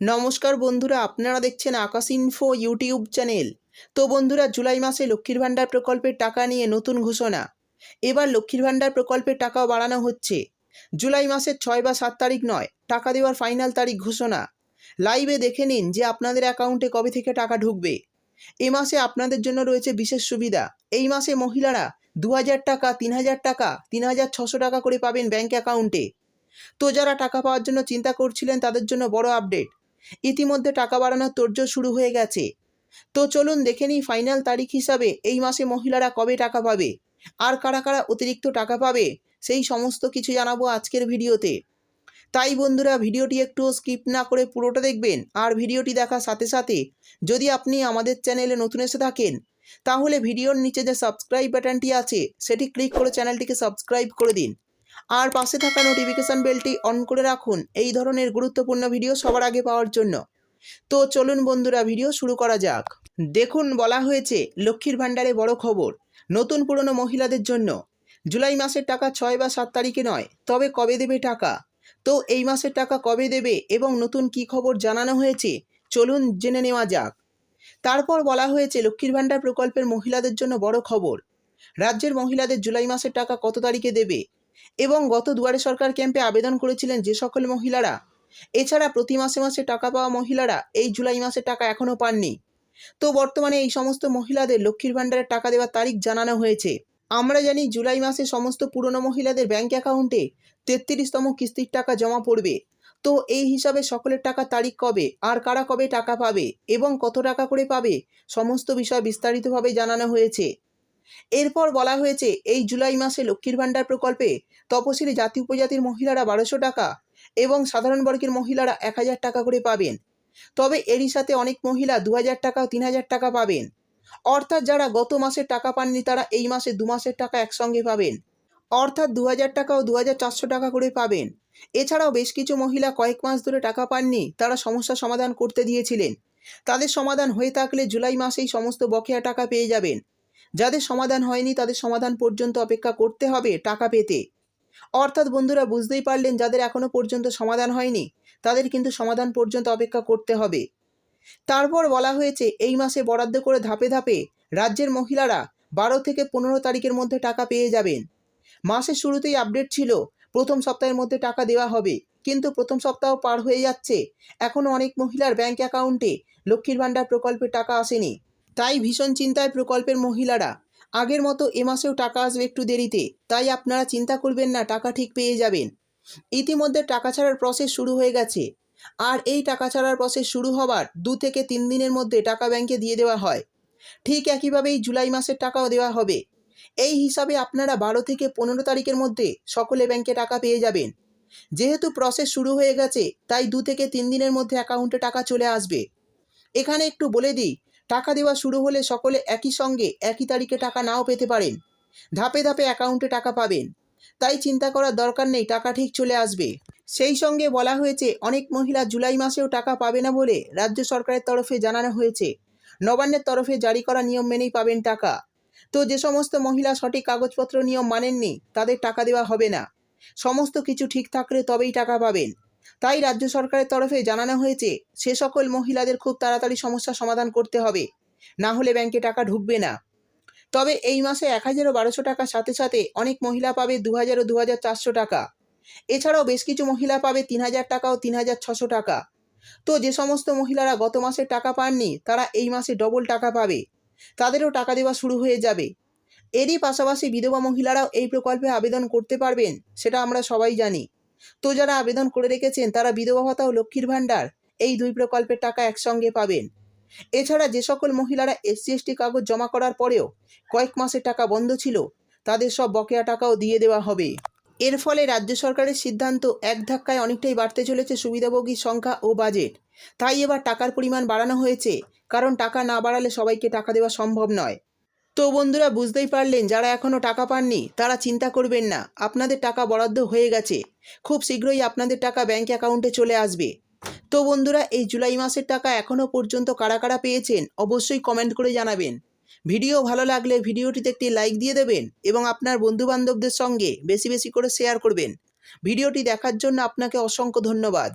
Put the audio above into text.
নমস্কার বন্ধুরা, আপনারা দেখছেন আকাশ ইনফো ইউটিউব চ্যানেল তো বন্ধুরা, জুলাই মাসে লক্ষ্মীর ভাণ্ডার প্রকল্পের টাকা নিয়ে নতুন ঘোষণা। এবার লক্ষ্মীর ভাণ্ডার প্রকল্পের টাকাও বাড়ানো হচ্ছে। জুলাই মাসের ছয় বা সাত তারিখ নয়, টাকা দেওয়ার ফাইনাল তারিখ ঘোষণা। লাইভে দেখে নিন যে আপনাদের অ্যাকাউন্টে কবে থেকে টাকা ঢুকবে। এ মাসে আপনাদের জন্য রয়েছে বিশেষ সুবিধা। এই মাসে মহিলারা দু হাজার টাকা তিন হাজার টাকা তিন টাকা করে পাবেন ব্যাঙ্ক অ্যাকাউন্টে তো যারা টাকা পাওয়ার জন্য চিন্তা করছিলেন, তাদের জন্য বড় আপডেট ইতিমধ্যে টাকা বাড়ানোর তোড়জোড় শুরু হয়ে গেছে। তো চলুন দেখে নিই ফাইনাল তারিখ হিসাবে এই মাসে মহিলারা কবে টাকা পাবে? আর কারা কারা অতিরিক্ত টাকা পাবে? সেই সমস্ত কিছু জানাব আজকের ভিডিওতে। তাই বন্ধুরা, ভিডিওটি একটু স্কিপ না করে পুরোটা দেখবেন আর ভিডিওটি দেখার সাথে সাথে যদি আপনি আমাদের চ্যানেলে নতুন এসে থাকেন, তাহলে ভিডিওর নিচে যে সাবস্ক্রাইব বাটনটি আছে, সেটি ক্লিক করে চ্যানেলটিকে সাবস্ক্রাইব করে দিন। আর পাশে থাকা নোটিফিকেশান বেলটি অন করে রাখুন। এই ধরনের গুরুত্বপূর্ণ ভিডিও সবার আগে পাওয়ার জন্য। তো চলুন বন্ধুরা ভিডিও শুরু করা যাক। দেখুন, বলা হয়েছে, লক্ষ্মীর ভাণ্ডারে বড় খবর, নতুন পুরনো মহিলাদের জন্য। জুলাই মাসের টাকা ছয় বা সাত তারিখে নয়, তবে কবে দেবে টাকা? তো এই মাসের টাকা কবে দেবে এবং নতুন কি খবর জানানো হয়েছে, চলুন জেনে নেওয়া যাক। তারপর বলা হয়েছে, লক্ষ্মীর ভাণ্ডার প্রকল্পের মহিলাদের জন্য বড় খবর। রাজ্যের মহিলাদের জুলাই মাসের টাকা কত তারিখে দেবে? এবং গত দুয়ারে সরকার ক্যাম্পে আবেদন করেছিলেন যে সকল মহিলারা। এছাড়া প্রতি মাসে মাসে টাকা পাওয়া মহিলারা এই জুলাই মাসে টাকা এখনও পাননি। তো বর্তমানে এই সমস্ত মহিলাদের লক্ষ্মীর ভাণ্ডারের টাকা দেওয়ার তারিখ জানানো হয়েছে। আমরা জানি জুলাই মাসে সমস্ত পুরনো মহিলাদের ব্যাংক অ্যাকাউন্টে তেত্রিশতম কিস্তির টাকা জমা পড়বে। তো এই হিসাবে সকলের টাকা তারিখ কবে, আর কারা কবে টাকা পাবে এবং কত টাকা করে পাবে, সমস্ত বিষয় বিস্তারিতভাবে জানানো হয়েছে। এরপর বলা হয়েছে, এই জুলাই মাসে লক্ষ্মীর ভাণ্ডার প্রকল্পে তপশিলি জাতি উপজাতির মহিলারা বারোশো টাকা এবং সাধারণ বর্গের মহিলারা এক হাজার টাকা করে পাবেন। তবে এরই সাথে অনেক মহিলা দু হাজার টাকা তিন হাজার টাকা পাবেন। অর্থাৎ যারা গত মাসের টাকা পাননি, তারা এই মাসে দু মাসের টাকা একসঙ্গে পাবেন। অর্থাৎ দু হাজার টাকা ও দু হাজার চারশো টাকা করে পাবেন। এছাড়াও বেশ কিছু মহিলা কয়েক মাস ধরে টাকা পাননি, তারা সমস্যা সমাধান করতে দিয়েছিলেন। তাদের সমাধান হয়ে থাকলে জুলাই মাসেই সমস্ত বকেয়া টাকা পেয়ে যাবেন। যাদের সমাধান হয়নি তাদের সমাধান পর্যন্ত অপেক্ষা করতে হবে টাকা পেতে। অর্থাৎ বন্ধুরা বুঝতেই পারলেন যাদের এখনও পর্যন্ত সমাধান হয়নি, তাদের কিন্তু সমাধান পর্যন্ত অপেক্ষা করতে হবে। তারপর বলা হয়েছে, এই মাসে বরাদ্দ করে ধাপে ধাপে রাজ্যের মহিলারা বারো থেকে পনেরো তারিখের মধ্যে টাকা পেয়ে যাবেন। মাসের শুরুতেই আপডেট ছিল, প্রথম সপ্তাহের মধ্যে টাকা দেওয়া হবে। কিন্তু প্রথম সপ্তাহ পার হয়ে যাচ্ছে। এখনও অনেক মহিলার ব্যাংক অ্যাকাউন্টে লক্ষ্মীর ভাণ্ডার প্রকল্পের টাকা আসেনি। তাই ভীষণ চিন্তায় প্রকল্পের মহিলারা। আগের মতো এ মাসেও টাকা আসবে একটু দেরিতে, তাই আপনারা চিন্তা করবেন না, টাকা ঠিক পেয়ে যাবেন। ইতিমধ্যে টাকা ছাড়ার প্রসেস শুরু হয়ে গেছে। আর এই টাকা ছাড়ার প্রসেস শুরু হবার দু থেকে তিন দিনের মধ্যে টাকা ব্যাংকে দিয়ে দেওয়া হয়। ঠিক একইভাবেই জুলাই মাসের টাকাও দেওয়া হবে। এই হিসাবে আপনারা বারো থেকে পনেরো তারিখের মধ্যে সকলে ব্যাংকে টাকা পেয়ে যাবেন। যেহেতু প্রসেস শুরু হয়ে গেছে, তাই দু থেকে তিন দিনের মধ্যে অ্যাকাউন্টে টাকা চলে আসবে। এখানে একটু বলে দিই টাকা দেওয়া শুরু হলে সকলে একই সঙ্গে একই তারিখে টাকা নাও পেতে পারেন। ধাপে ধাপে অ্যাকাউন্টে টাকা পাবেন। তাই চিন্তা করার দরকার নেই, টাকা ঠিক চলে আসবে। সেই সঙ্গে বলা হয়েছে, অনেক মহিলা জুলাই মাসেও টাকা পাবে না বলে রাজ্য সরকারের তরফে জানানো হয়েছে। নবান্নের তরফে জারি করা নিয়ম মেনেই পাবেন টাকা। তো যে সমস্ত মহিলা সঠিক কাগজপত্র নিয়ম মানেননি, তাদের টাকা দেওয়া হবে না। সমস্ত কিছু ঠিক থাকলে তবেই টাকা পাবেন। তাই রাজ্য সরকারের তরফে জানানো হয়েছে, সে সকল মহিলাদের খুব তাড়াতাড়ি সমস্যা সমাধান করতে হবে। না হলে ব্যাংকে টাকা ঢুকবে না। তবে এই মাসে এক হাজার ও বারোশো টাকার সাথে সাথে অনেক মহিলা পাবে দু হাজার ও দু হাজার চারশো টাকা। এছাড়াও বেশ কিছু মহিলা পাবে তিন হাজার টাকা ও তিন হাজার ছশো টাকা। তো যে সমস্ত মহিলারা গত মাসে টাকা পাননি, তারা এই মাসে ডবল টাকা পাবে। তাদেরও টাকা দেওয়া শুরু হয়ে যাবে। এরই পাশাপাশি বিধবা মহিলারাও এই প্রকল্পে আবেদন করতে পারবেন, সেটা আমরা সবাই জানি। তো যারা আবেদন করে রেখেছেন, তারা বিধবা ভাতা ও লক্ষ্মীর ভাণ্ডার, এই দুই প্রকল্পের টাকা একসঙ্গে পাবেন। এছাড়া যে সকল মহিলারা এসসি কাগজ জমা করার পরেও কয়েক মাসের টাকা বন্ধ ছিল, তাদের সব বকেয়া টাকাও দিয়ে দেওয়া হবে। এর ফলে রাজ্য সরকারের সিদ্ধান্ত এক ধাক্কায় অনেকটাই বাড়তে চলেছে সুবিধাভোগীর সংখ্যা ও বাজেট। তাই এবার টাকার পরিমাণ বাড়ানো হয়েছে, কারণ টাকা না বাড়ালে সবাইকে টাকা দেওয়া সম্ভব নয়। তো বন্ধুরা বুঝতেই পারলেন, যারা এখনও টাকা পাননি, তারা চিন্তা করবেন না, আপনাদের টাকা বরাদ্দ হয়ে গেছে। খুব শীঘ্রই আপনাদের টাকা ব্যাংক অ্যাকাউন্টে চলে আসবে। তো বন্ধুরা, এই জুলাই মাসের টাকা এখনও পর্যন্ত কারা কারা পেয়েছেন, অবশ্যই কমেন্ট করে জানাবেন। ভিডিও ভালো লাগলে ভিডিওটিতে একটি লাইক দিয়ে দেবেন এবং আপনার বন্ধুবান্ধবদের সঙ্গে বেশি বেশি করে শেয়ার করবেন। ভিডিওটি দেখার জন্য আপনাকে অসংখ্য ধন্যবাদ।